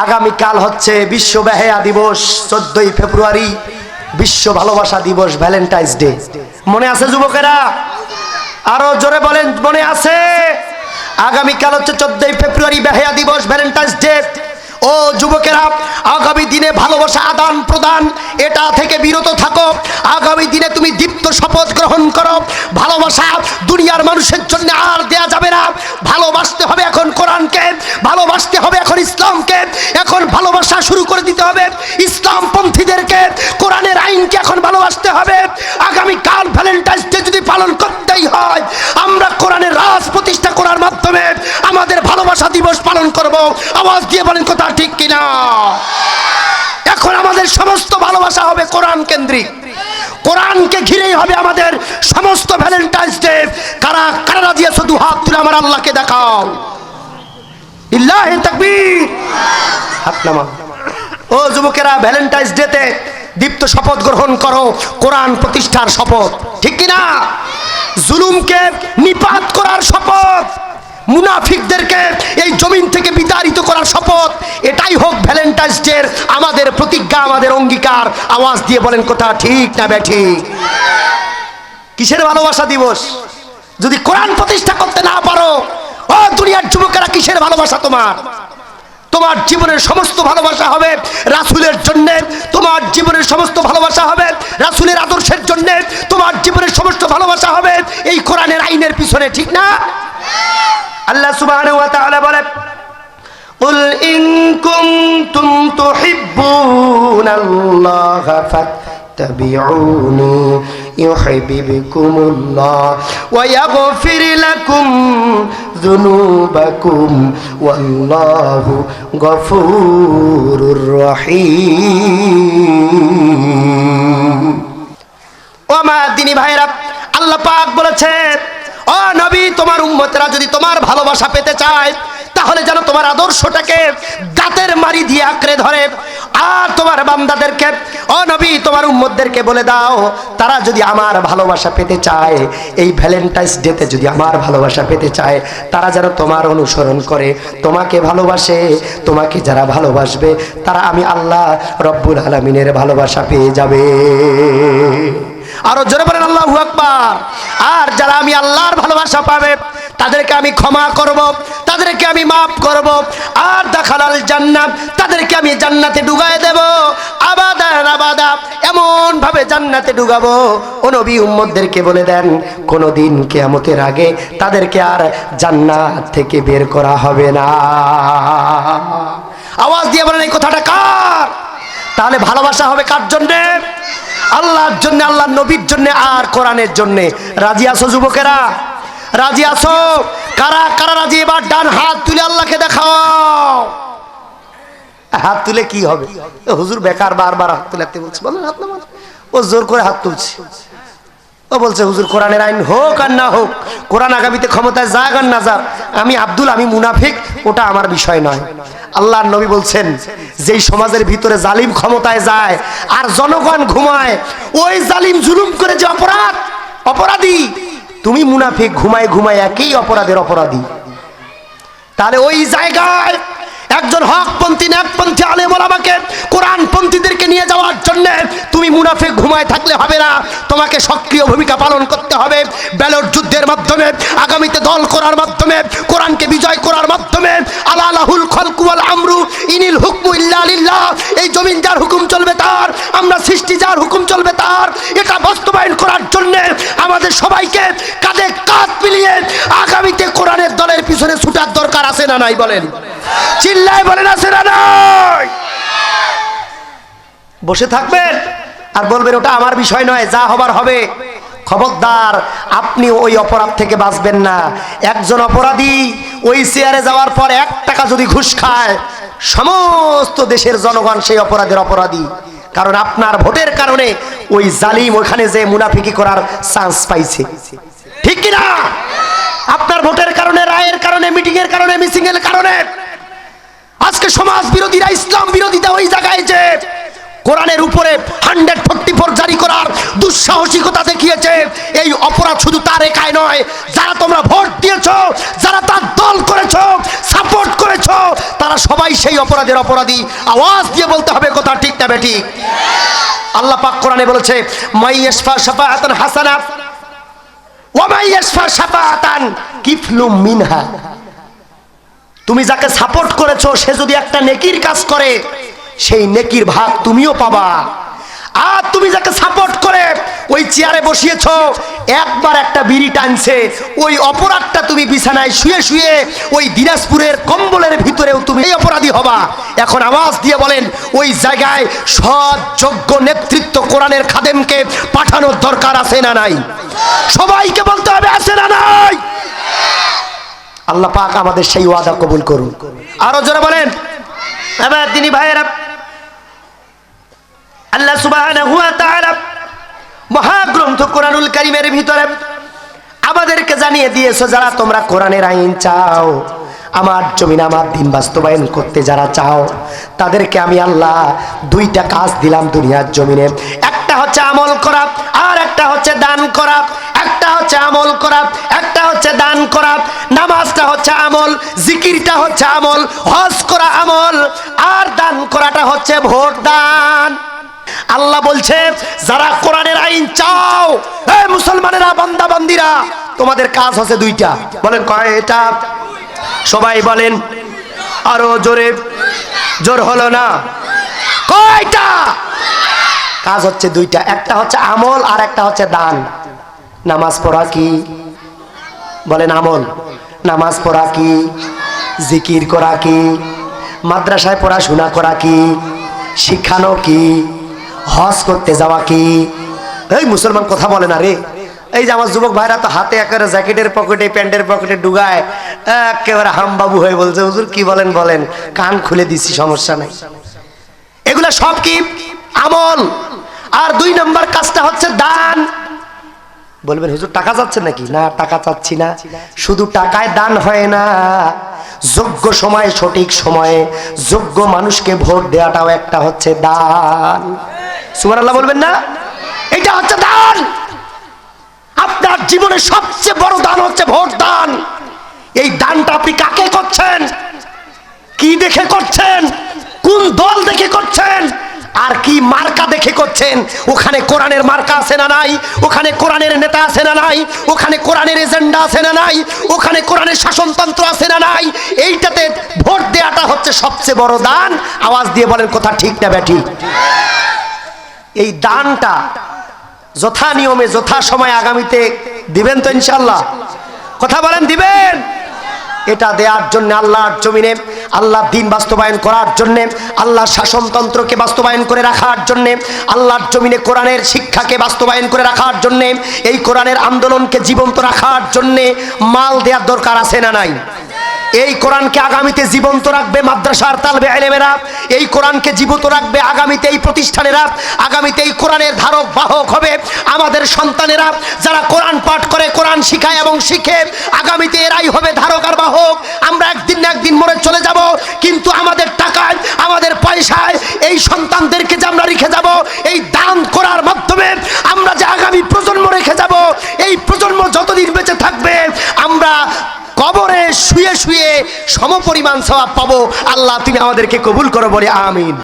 আগামীকাল হচ্ছে বিশ্ব বেহেয়া দিবস, চোদ্দই ফেব্রুয়ারি, বিশ্ব ভালোবাসা দিবস ভ্যালেন্টাইন্স ডে মনে আছে যুবকেরা? আরও জোরে বলেন, মনে আছে? আগামীকাল হচ্ছে চোদ্দই ফেব্রুয়ারি, বেহেয়া দিবস ভ্যালেন্টাইন্স ডে ও যুবকেরা, আগামী দিনে ভালোবাসা আদান প্রদান এটা থেকে বিরত থাকো। আগামী দিনে তুমি শপথ গ্রহণ করো। ভালোবাসা দুনিয়ার মানুষের জন্য আর দেয়া যাবে না। ভালোবাসতে হবে এখন কোরআনকে, ভালোবাসতে হবে এখন ইসলামকে, এখন ভালোবাসা শুরু করে দিতে হবে ইসলাম পন্থীদেরকে কোরআনের আইনকে এখন ভালোবাসতে হবে। আগামী কাল ভ্যালেন্টাইন্স ডে যদি পালন করতেই হয়, আমরা কোরআনের রাজ প্রতিষ্ঠা করার মাধ্যমে আমাদের ভালোবাসা দিবস পালন করব। আওয়াজ দিয়ে বলেন কথা ঠিক কিনা? এখন আমাদের সমস্ত ভালোবাসা হবে কোরআন কেন্দ্রিক। কোরআনকে ঘিরেই হবে আমাদের সমস্ত ভ্যালেন্টাইন্স ডে কারা কারা রাজি আছো? দু হাত তুলে আমার আল্লাহকে দেখাও। ইল্লাহে তাকবীর। হাত নামাও। ও যুবকেরা ভ্যালেন্টাইন্স ডেতে দীপ্ত শপথ গ্রহণ করো। কোরআন প্রতিষ্ঠার শপথ। ঠিক কি না জুলুমকে নিপাত করার শপথ। মুনাফিকদেরকে এই জমিন থেকে বিতাড়িত করার শপথ, এটাই হোক ভ্যালেন্টাইন্স ডের আমাদের প্রতিজ্ঞা, আমাদের অঙ্গীকার। আওয়াজ দিয়ে বলেন, কথা ঠিক না ব্যাঠিক কিসের ভালোবাসা দিবস? যদি কোরআন প্রতিষ্ঠা করতে না পারো, ও দুনিয়ার যুবকেরা, কিসের ভালোবাসা তোমার? তোমার জীবনের সমস্ত ভালোবাসা হবে রাসুলের জন্য, তোমার জীবনের সমস্ত ভালোবাসা হবে রাসুলের আদর্শের জন্য, তোমার জীবনের সমস্ত ভালোবাসা হবে এই কোরআনের আইনের পিছনে, ঠিক না? আল্লাহ সুবহানাহু ওয়া তাআলা বলে قل إن كنتم تحبون الله فاتبعوني يحببكم الله ويغفر لكم ذنوبكم والله غفور رحيم ও আমার দিনী ভাইরা আল্লাহ পাক বলেছেন ও নবী, তোমার উম্মতেরা যদি তোমার ভালোবাসা পেতে চায়, তাহলে যেন তোমার আদর্শটাকে দাঁতের মারি দিয়ে আঁকড়ে ধরে। আর তোমার বান্দাদেরকে, ও নবী, তোমার উম্মতদেরকে বলে দাও, তারা যদি আমার ভালোবাসা পেতে চায়, এই ভ্যালেন্টাইন্স ডেতে যদি আমার ভালোবাসা পেতে চায়, তারা যেন তোমার অনুসরণ করে, তোমাকে ভালোবাসে, তোমাকে যারা ভালোবাসবে, তারা আমি আল্লাহ রব্বুল আলমিনের ভালোবাসা পেয়ে যাবে। আরও জোরে বলেন, আল্লাহ আকবার। আর যারা আমি আল্লাহর ভালোবাসা পাবে, তাদেরকে আমি ক্ষমা করব, তাদেরকে আমি মাফ করব। আর দেখালাল জান্নাত তাদেরকে আমি জান্নাতে ডুগায় দেব। আবাদা আবাদা এমন ভাবে জান্নাতে ডুগাবো ও নবী উম্মদদেরকে বলে দেন কোনো দিন কেয়ামতের আগে তাদেরকে আর জান্নাত থেকে বের করা হবে না। আওয়াজ দিয়ে বলেন, এই কথাটা কার? তাহলে ভালোবাসা হবে কার জন্যে? আল্লাহর জন্য আল্লাহ নবীর জন্য আর কোরআনের জন্য। রাজি আছো যুবকেরা? রাজি আছো? কারা কারা রাজি? এবার ডান হাত তুলে আল্লাহকে দেখাও। হাত তুলে কি হবে? হুজুর বেকার বারবার হাত তুলাতে বলছে বলেন হাত নামান ও জোর করে হাত তুলছে। ও বলছে, হুজুর, কোরআনের আইন হোক আর না হোক, কোরআন আগামীতে ক্ষমতায় যাক আর না যাক, আমি আব্দুল, আমি মুনাফিক ওটা আমার বিষয় নয়। আল্লাহর নবী বলছেন, যেই সমাজের ভিতরে জালিম ক্ষমতায় যায় আর জনগণ ঘুমায়, ওই জালিম জুলুম করে যে অপরাধ, অপরাধী, তুমি মুনাফিক ঘুমায় ঘুমায় একই অপরাধের অপরাধী। তাহলে ওই জায়গায় একজন হকপন্থী, ন্যাকপন্থী আলেমল আমাকে কোরআন পন্থীদেরকে নিয়ে যাওয়ার জন্য তুমি মুনাফিক ঘুমায় থাকলে হবে না। তোমাকে সক্রিয় ভূমিকা পালন করতে হবে। ব্যালট যুদ্ধের মাধ্যমে, আগামীতে দল করার মাধ্যমে মাধ্যমে আমরু, ইনিল হুকমু ইল্লা লিল্লাহ। এই জমিন যার হুকুম চলবে তার, আমরা সৃষ্টি যার হুকুম চলবে তার, এটা বাস্তবায়ন করার জন্য আমাদের সবাইকে কাঁধে কাঁধ আগামীতে কোরআনের দলের পিছনে ছুটার দরকার আছে না নাই বলেন? চিল্লায় বলেন আছে না নাই? বসে থাকবেন আর বলবেন, ওটা আমার বিষয় নয়, যা হবার হবে। খবরদার আপনি ওই অপরাধ থেকে বাঁচবেন না। একজন অপরাধী ওই চেয়ারে যাওয়ার পর এক টাকা যদি ঘুষ খায়, সমস্ত দেশের জনগণ সেই অপরাধের অপরাধী। কারণ আপনার ভোটের কারণে ওই জালিম ওখানে যে মুনাফিকি করার চান্স পাইছে। ঠিক কিনা? আপনার ভোটের কারণে, রায়ের কারণে মিটিং এর কারণে মিসিং এর কারণে। আজকে সমাজ বিরোধীরা, ইসলাম বিরোধীরা ওই জায়গায় যে কোরআনের উপরে হান্ড্রেড ফোর্টি ফোর জারি করার দুঃসাহসিকতা দেখিয়েছে, এই অপরাধ শুধু তার একাই নয়, যারা তোমরা ভোট দিয়েছ, যারা তার সবাই সেই অপরাধের অপরাধী। আওয়াজ দিয়ে বলতে হবে, কথা ঠিক না বেঠিক। আল্লাহ পাক কোরআনে বলেছে তুমি যাকে সাপোর্ট করেছ, সে যদি একটা নেকির কাজ করে, সেই নেকির ভাগ তুমিও পাবা। আর তুমি যাকে সাপোর্ট করে, ওই চেয়ারে বসিয়েছ, একবার একটা বিড়ি টানছে, ওই অপরাধটা তুমি বিছানায় শুয়ে শুয়ে, ওই দিনাজপুরের কম্বলের ভিতরেও তুমি এই অপরাধী হবা। এখন আওয়াজ দিয়ে বলেন, ওই জায়গায় সৎ, যোগ্য নেতৃত্ব কোরআনের খাদেমকে পাঠানোর দরকার আছে না নাই? সবাইকে বলতে হবে, আছে না নাই? আল্লাহ পাক আমাদের সেই ওয়াদা কবুল করুন। আরও জোরে বলেন। এবার তিনি ভাইয়েরা, আল্লাহ তাআলা মহাগ্রন্থ কোরআনুল কারীমের ভিতরে আমাদেরকে জানিয়ে দিয়েছ, যারা তোমরা কোরআনের আইন চাও। আমার জমিন আমার দিন বাস্তবায়ন করতে যারা চাও, তাদেরকে আমি আল্লাহ দুইটা কাজ দিলাম দুনিয়ার জমিনে। একটা হচ্ছে আমল করা, আর একটা হচ্ছে দান করা। একটা হচ্ছে আমল করা, একটা হচ্ছে দান করা। নামাজটা হচ্ছে আমল, জিকিরটা হচ্ছে আমল, হজ করা আমল, আর দান করাটা হচ্ছে ভোট দান। আল্লাহ বলছে, যারা কোরআনের আইন চাও মুসলমানেরা বান্দা বান্দিরা তোমাদের কাজ হচ্ছে দুইটা। বলেন, কয় এটা? সবাই বলেন, আরও জোরে, জোর হলো না। কয়টা? কাজ হচ্ছে দুইটা, একটা হচ্ছে আমল আর একটা হচ্ছে দান। নামাজ পড়া কি? বলেন আমল। নামাজ পড়া কি? জিকির করা কি? মাদ্রাসায় পড়াশোনা করা কি? শিখানো কি? হজ করতে যাওয়া কি? এই মুসলমান কথা বলে না রে। এই যে আমার যুবক ভাইরা তো হাতে একেবারে জ্যাকেটের পকেটে, প্যান্টের পকেটে ডুগায় একেবারে হামবাবু হয়ে বলছে, হুজুর, কি বলেন বলেন? কান খুলে দিচ্ছি সমস্যা নাই। এগুলা সব কি? আমল। আর দুই নম্বর কাজটা হচ্ছে দান। বলবেন, হুজুর, টাকা চাচ্ছে নাকি? না, টাকা চাচ্ছি না। শুধু টাকায় দান হয় না। যোগ্য সময়ে, সঠিক সময়ে, যোগ্য মানুষকে ভোট দেওয়াটাও একটা হচ্ছে দান। সুমান আল্লাহ বলবেন না? এটা হচ্ছে দান। জীবনে সবচেয়ে বড় দান হচ্ছে ভোট দান। এই দানটা আপনি কাকে করছেন? কি দেখে করছেন? কোন দল দেখে করছেন? আর কি মার্কা দেখে করছেন? ওখানে কোরআনের মার্কা আছে না নাই? ওখানে কোরআনের নেতা আছে না নাই? ওখানে কোরআনের এজেন্ডা আছে না নাই? ওখানে কোরআনের শাসনতন্ত্র আছে না নাই? এইটাতে ভোট দেওয়াটা হচ্ছে সবচেয়ে বড় দান। আওয়াজ দিয়ে বলেন কথা ঠিক না ব্যাটি? এই দানটা যথা নিয়মে যথা সময় আগামীতে দিবেন তো ইনশাল্লাহ কথা বলেন, দিবেন। এটা দেওয়ার জন্য, আল্লাহর জমিনে আল্লাহর দিন বাস্তবায়ন করার জন্যে আল্লাহর শাসনতন্ত্রকে বাস্তবায়ন করে রাখার জন্যে, আল্লাহর জমিনে কোরআনের শিক্ষাকে বাস্তবায়ন করে রাখার জন্যে, এই কোরআনের আন্দোলনকে জীবন্ত রাখার জন্যে মাল দেওয়ার দরকার আছে না নাই? এই কোরআনকে আগামীতে জীবন্ত রাখবে মাদ্রাসার তালবে এলেমেরা, এই কোরআনকে জীবিত রাখবে আগামীতে এই প্রতিষ্ঠানেরা, আগামীতে এই কোরআনের ধারক, বাহক হবে আমাদের সন্তানেরা যারা কোরআন পাঠ করে, কোরআন শিখায় এবং শিখে, আগামীতে এরাই হবে ধারক আর বাহক। আমরা একদিন না একদিন মরে চলে যাব, কিন্তু আমাদের টাকায় সমপরিমাণ সওয়াব পাবো। আল্লাহ তুমি আমাদেরকে কবুল করো বলে আমিন।